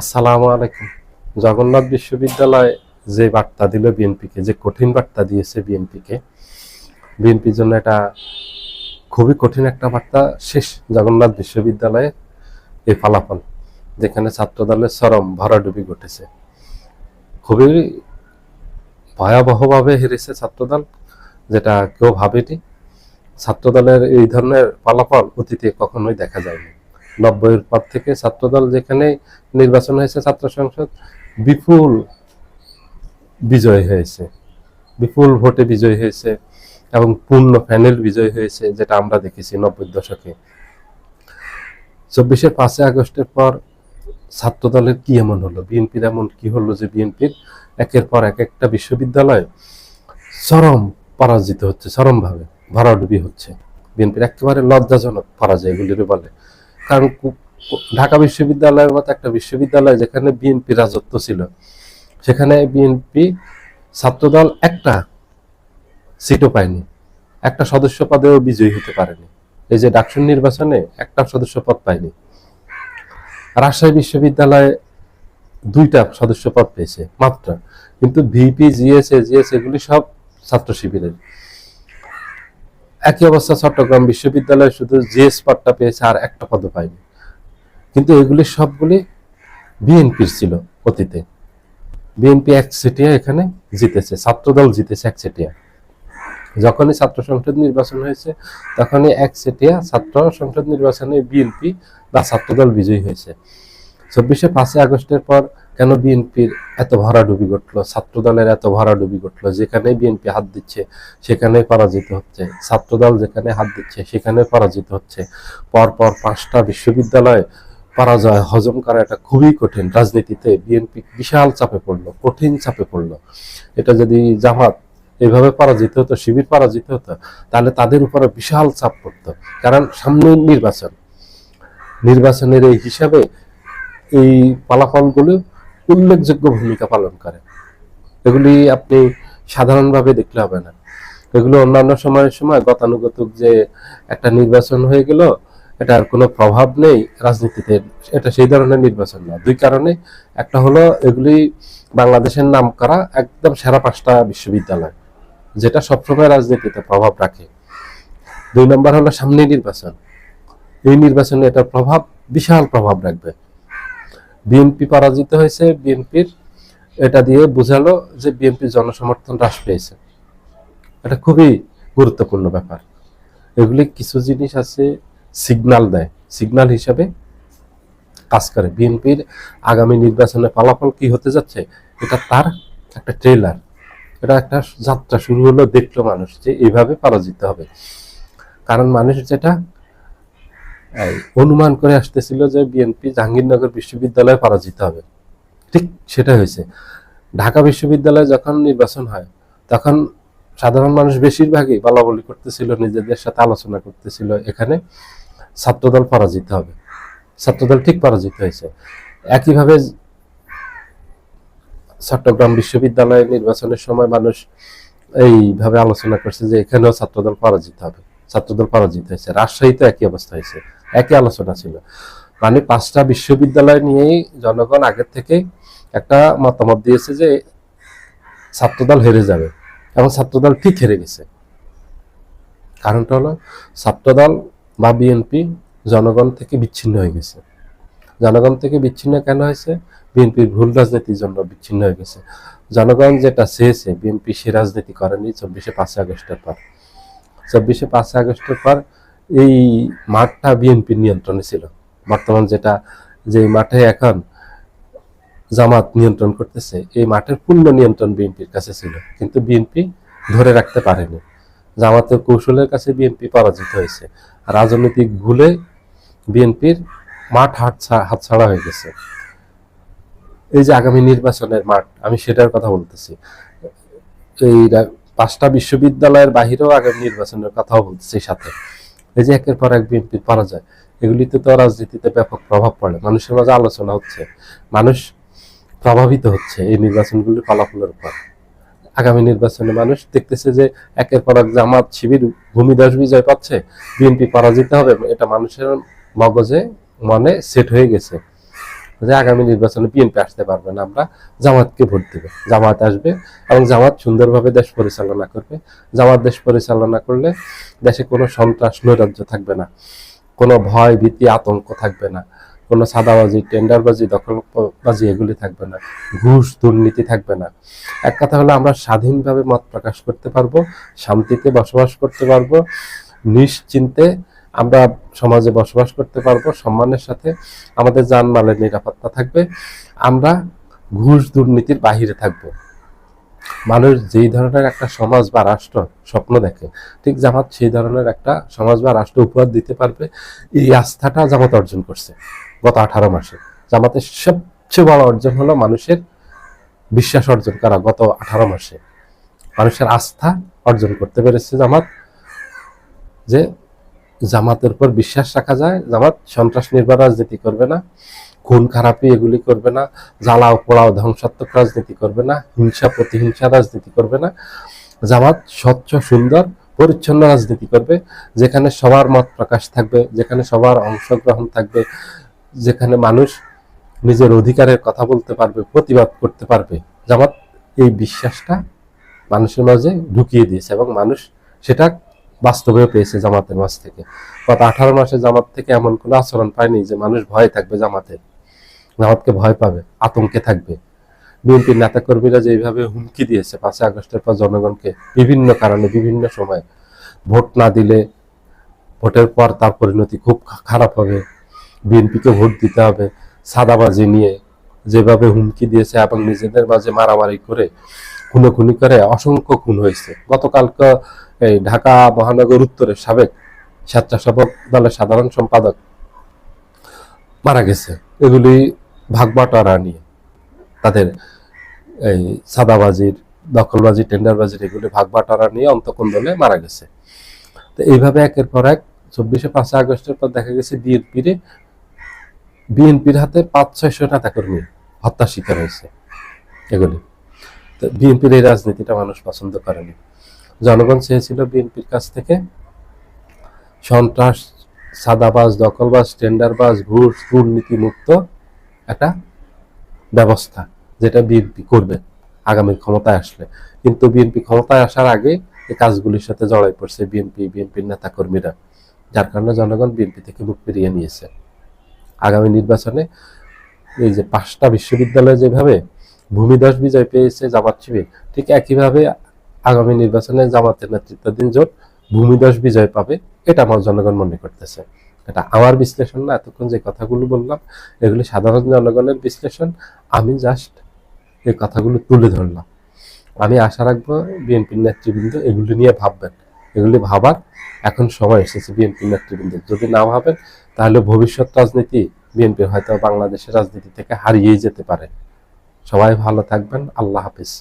আসসালামু আলাইকুম। জগন্নাথ বিশ্ববিদ্যালয় যে বার্তা দিল বিএনপিকে, যে কঠিন বার্তা দিয়েছে বিএনপিকে, বিএনপির জন্য এটা খুবই কঠিন একটা বার্তা। শেষ জগন্নাথ বিশ্ববিদ্যালয়ে এই ফলাফল, যেখানে ছাত্রদলের চরম ভরাডুবি ঘটেছে। খুবই ভয়াবহভাবে হেরেছে ছাত্রদল, যেটা কেউ ভাবেনি। ছাত্রদলের এই ধরনের ফলাফল অতীতে কখনোই দেখা যায়নি। নব্বইয়ের পর থেকে ছাত্রদল যেখানে নির্বাচন হয়েছে, ছাত্র সংসদ, বিপুল বিজয় হয়েছে। বিপুল ভোটে বিজয় হয়েছে এবং পূর্ণ প্যানেল বিজয় হয়েছে, যেটা আমরা দেখেছি নব্বই দশকে। চব্বিশের পাঁচই আগস্টের পর ছাত্রদলের কি এমন হলো? বিএনপির এমন কি হলো যে বিএনপির একের পর এক একটা বিশ্ববিদ্যালয় চরম পরাজিত হচ্ছে, চরমভাবে ভরাডুবি হচ্ছে। বিএনপির একেবারে লজ্জাজনক পরাজয় এগুলির বলে। কারণ ঢাকা বিশ্ববিদ্যালয়ের মতো একটা বিশ্ববিদ্যালয় যেখানে বিএনপি রাজত্ব ছিল, সেখানে বিএনপি ছাত্রদল একটা সিটও পায়নি, একটা সদস্য পদেও বিজয়ী হতে পারেনি। এই যে ডাকসুন নির্বাচনে একটা সদস্য পদ পায়নি। রাজশাহী বিশ্ববিদ্যালয়ে দুইটা সদস্য পদ পেয়েছে, মাত্র। কিন্তু ভিপি জিএস এগুলি সব ছাত্র শিবিরের একই অবস্থা চট্টগ্রাম বিশ্ববিদ্যালয় শুধু জিএস পদটা পেয়েছে আর একটা পদও পায়নি। কিন্তু এগুলি সবগুলি বিএনপির ছিল অতীতে। বিএনপি এক সিটিয়া এখানে জিতেছে, ছাত্রদল জিতেছে এক সিটিয়া। যখনই ছাত্র সংসদ নির্বাচন হয়েছে, তখনই এক সিটিয়া ছাত্র সংসদ নির্বাচনে বিএনপি বা ছাত্রদল বিজয়ী হয়েছে। চব্বিশে পাঁচই আগস্টের পর কেন বিএনপির এত ভরাডুবি ঘটলো? ছাত্রদলের এত ভরাডুবি ঘটলো? যেখানে বিএনপি হাত দিচ্ছে, সেখানে পরাজিত হচ্ছে। ছাত্রদল যেখানে হাত দিচ্ছে, সেখানে পরাজিত হচ্ছে। পরপর পাঁচটা বিশ্ববিদ্যালয় পরাজয়, হজম করা এটা খুবই কঠিন রাজনীতিতে। বিএনপি বিশাল চাপে পড়ল, কঠিন চাপে পড়ল। এটা যদি জামাত এইভাবে পরাজিত হতো, শিবির পরাজিত হতো, তাহলে তাদের উপরে বিশাল চাপ পড়তো। কারণ সামনে নির্বাচন। নির্বাচনের এই হিসাবে এই ফলাফলগুলো উল্লেখযোগ্য ভূমিকা পালন করে। এগুলি আপনি সাধারণভাবে দেখলে হবে না। এগুলো অন্যান্য সময়ের সময় গতানুগতিক যে একটা নির্বাচন হয়ে গেল এটার কোনো প্রভাব নেই রাজনীতিতে। এটা সেই ধরনের নির্বাচন না। দুই কারণে, একটা হলো এগুলি বাংলাদেশের নাম করা একদম সেরা পাঁচটা বিশ্ববিদ্যালয়, যেটা সবসময় রাজনীতিতে প্রভাব রাখে। দুই নম্বর হলো সামনে নির্বাচন। এই নির্বাচনে এটার প্রভাব, বিশাল প্রভাব রাখবে। বিএনপি পরাজিত হয়েছে, বিএনপির এটা দিয়ে বোঝালো যে বিএনপি জনসমর্থন হ্রাস পেয়েছে। এটা খুবই গুরুত্বপূর্ণ ব্যাপার। এগুলি কিছু জিনিস আছে সিগন্যাল দেয়। সিগন্যাল হিসাবে কাজ করে। বিএনপির আগামী নির্বাচনে ফলাফল কি হতে যাচ্ছে, এটা তার একটা ট্রেলার এটা একটা যাত্রা শুরু হলো, দেখল মানুষ যে এইভাবে পরাজিত হবে। কারণ মানুষ যেটা অনুমান করে আসতেছিল যে বিএনপি জাহাঙ্গীরনগর বিশ্ববিদ্যালয়ে পরাজিত হবে। ঠিক সেটা হয়েছে। ঢাকা বিশ্ববিদ্যালয়ে যখন নির্বাচন হয়, তখন সাধারণ মানুষ বেশিরভাগই বলা বলি করতেছিল, নিজেদের সাথে আলোচনা করতেছিল, এখানে ছাত্রদল পরাজিত হবে। ছাত্রদল ঠিক পরাজিত হয়েছে। একইভাবে চট্টগ্রাম বিশ্ববিদ্যালয়ে নির্বাচনের সময় মানুষ এইভাবে আলোচনা করছে যে এখানেও ছাত্রদল পরাজিত হবে। ছাত্রদল পরাজিত হয়েছে। রাজশাহীতে একই অবস্থা হয়েছে। একই আলোচনা ছিল। মানে পাঁচটা বিশ্ববিদ্যালয় নিয়েই জনগণ আগের থেকে একটা মতামত দিয়েছে যে ছাত্রদল হেরে যাবে এবং ছাত্রদল ঠিক হেরে গেছে। কারণটা হলো ছাত্রদল বা বিএনপি জনগণ থেকে বিচ্ছিন্ন হয়ে গেছে। জনগণ থেকে বিচ্ছিন্ন কেন হয়েছে? বিএনপির ভুল রাজনীতির জন্য বিচ্ছিন্ন হয়ে গেছে। জনগণ যেটা চেয়েছে, বিএনপি সে রাজনীতি করেনি চব্বিশে পাঁচই আগস্টের পর। চব্বিশে পাঁচই আগস্টের পর এই মাঠটা বিএনপির নিয়ন্ত্রণে ছিল। বর্তমান যেটা যে মাঠে এখন জামাত নিয়ন্ত্রণ করতেছে, এই মাঠের পূর্ণ নিয়ন্ত্রণ বিএনপির কাছে ছিল, কিন্তু বিএনপি ধরে রাখতে পারেনি। জামাতের কৌশলের কাছে বিএনপি পরাজিত হয়েছে। রাজনৈতিক ভুলে বিএনপির মাঠ হাত হাতছাড়া হয়ে গেছে। এই যে আগামী নির্বাচনের মাঠ, আমি সেটার কথা বলতেছি। এই পাঁচটা বিশ্ববিদ্যালয়ের বাহিরেও আগামী নির্বাচনের কথাও বলতেছি সাথে। এই যে একের পর এক বিএনপির পরাজয়, এগুলিতে তো রাজনীতিতে ব্যাপক প্রভাব পড়ে, মানুষের মাঝে আলোচনা হচ্ছে, মানুষ প্রভাবিত হচ্ছে এই নির্বাচনগুলির ফলাফলের উপর। আগামী নির্বাচনে মানুষ দেখতেছে যে একের পর এক জামাত শিবির ভূমিদাস বিজয় পাচ্ছে, বিএনপি পরাজিত হবে, এটা মানুষের মগজে, মনে সেট হয়ে গেছে। যে আগামী নির্বাচনে বিএনপি আসতে পারবে না, আমরা জামাতকে ভোট দেবে। জামাত আসবে এবং জামাত সুন্দরভাবে দেশ পরিচালনা করবে। জামাত দেশ পরিচালনা করলে দেশে কোনো সন্ত্রাস নৈরাজ্য থাকবে না, কোনো ভয় ভীতি আতঙ্ক থাকবে না, কোনো সাদাবাজি, টেন্ডারবাজি, দখলবাজি এগুলি থাকবে না, ঘুষ, দুর্নীতি থাকবে না। এক কথা হলো আমরা স্বাধীনভাবে মত প্রকাশ করতে পারব, শান্তিতে বসবাস করতে পারব, নিশ্চিন্তে আমরা সমাজে বসবাস করতে পারব, সম্মানের সাথে আমাদের জানমালের নিরাপত্তা থাকবে, আমরা ঘুষ দুর্নীতির বাহিরে থাকব। মানুষ যেই ধরনের একটা সমাজ বা রাষ্ট্র স্বপ্ন দেখে, ঠিক জামাত সেই ধরনের একটা সমাজ বা রাষ্ট্র উপহার দিতে পারবে, এই আস্থাটা জামাত অর্জন করছে গত আঠারো মাসে। জামাতের সবচেয়ে বড় অর্জন হলো মানুষের বিশ্বাস অর্জন করা গত আঠারো মাসে। মানুষের আস্থা অর্জন করতে পেরেছে জামাত, যে জামাতের উপর বিশ্বাস রাখা যায়। জামাত সন্ত্রাস নির্ভর রাজনীতি করবে না, খুন খারাপি এগুলি করবে না, জ্বালাও পোড়াও ধ্বংসাত্মক রাজনীতি করবে না, হিংসা প্রতিহিংসা রাজনীতি করবে না। জামাত স্বচ্ছ, সুন্দর, পরিচ্ছন্ন রাজনীতি করবে, যেখানে সবার মত প্রকাশ থাকবে, যেখানে সবার অংশগ্রহণ থাকবে, যেখানে মানুষ নিজের অধিকারের কথা বলতে পারবে, প্রতিবাদ করতে পারবে। জামাত এই বিশ্বাসটা মানুষের মাঝে ঢুকিয়ে দিয়েছে এবং মানুষ সেটা বাস্তবেও পেয়েছে জামাতের মাঝ থেকে। গত আঠারো মাসে জামাত থেকে এমন কোনো আচরণ পায়নি যে মানুষ ভয় থাকবে জামাতের। জামাতকে ভয় পাবে, আতঙ্কে থাকবে। বিএনপির নেতাকর্মীরা যেভাবে হুমকি দিয়েছে, পাঁচই আগস্টের পর জনগণকে বিভিন্ন কারণে, বিভিন্ন সময় ভোট না দিলে ভোটের পর তার পরিণতি খুব খারাপ হবে। বিএনপিকে ভোট দিতে হবে, সাদাবাজি নিয়ে যেভাবে হুমকি দিয়েছে এবং নিজেদের মাঝে মারামারি করে, খুনোখুনি করে অসংখ্য খুন হয়েছে। গতকালকে এই ঢাকা মহানগর উত্তরের সাবেক স্বেচ্ছাসেবক দলের সাধারণ সম্পাদক মারা গেছে। এগুলি ভাগবাটোয়ারা নিয়ে তাদের এই সাদাবাজির দখলবাজি, টেন্ডারবাজির এগুলি ভাগবাটোয়ারা নিয়ে অন্তকোন দলে মারা গেছে। তো এইভাবে একের পর এক চব্বিশে পাঁচই আগস্টের পর দেখা গেছে বিএনপির বিএনপির হাতে পাঁচ ছয়শো নেতাকর্মী হত্যা শিকার হয়েছে এগুলি। তো বিএনপির এই রাজনীতিটা মানুষ পছন্দ করেনি। জনগণ চেয়েছিল বিএনপির কাছ থেকে সন্ত্রাস, সাদাবাজ, দখলবাজ, টেন্ডারবাজ, ঘুষ দুর্নীতি মুক্ত একটা ব্যবস্থা যেটা বিএনপি করবে আগামী ক্ষমতায় আসলে। কিন্তু বিএনপি ক্ষমতায় আসার আগে এই কাজগুলির সাথে জড়াই পড়ছে বিএনপি, বিএনপির নেতা কর্মীরা যার কারণে জনগণ বিএনপি থেকে মুখ ফিরিয়ে নিয়েছে। আগামী নির্বাচনে এই যে পাঁচটা বিশ্ববিদ্যালয় যেভাবে ভূমিদশ বিজয় পেয়েছে জামাত শিবির, ঠিক একইভাবে আগামী নির্বাচনে জামাতের নেতৃত্বাধীন জোট ভূমিদশ বিজয় পাবে, এটা আমার জনগণ মনে করতেছে। এটা আমার বিশ্লেষণ না, এতক্ষণ যে কথাগুলো বললাম, এগুলি সাধারণ জনগণের বিশ্লেষণ। আমি জাস্ট এই কথাগুলো তুলে ধরলাম। আমি আশা রাখব বিএনপির নেতৃবৃন্দ এগুলি নিয়ে ভাববেন। এগুলি ভাবার এখন সময় এসেছে বিএনপির নেতৃবৃন্দ যদি না ভাবেন, তাহলে ভবিষ্যৎ রাজনীতি বিএনপি হয়তো বাংলাদেশের রাজনীতি থেকে হারিয়েই যেতে পারে। সবাই ভালো থাকবেন, আল্লাহ হাফিজ।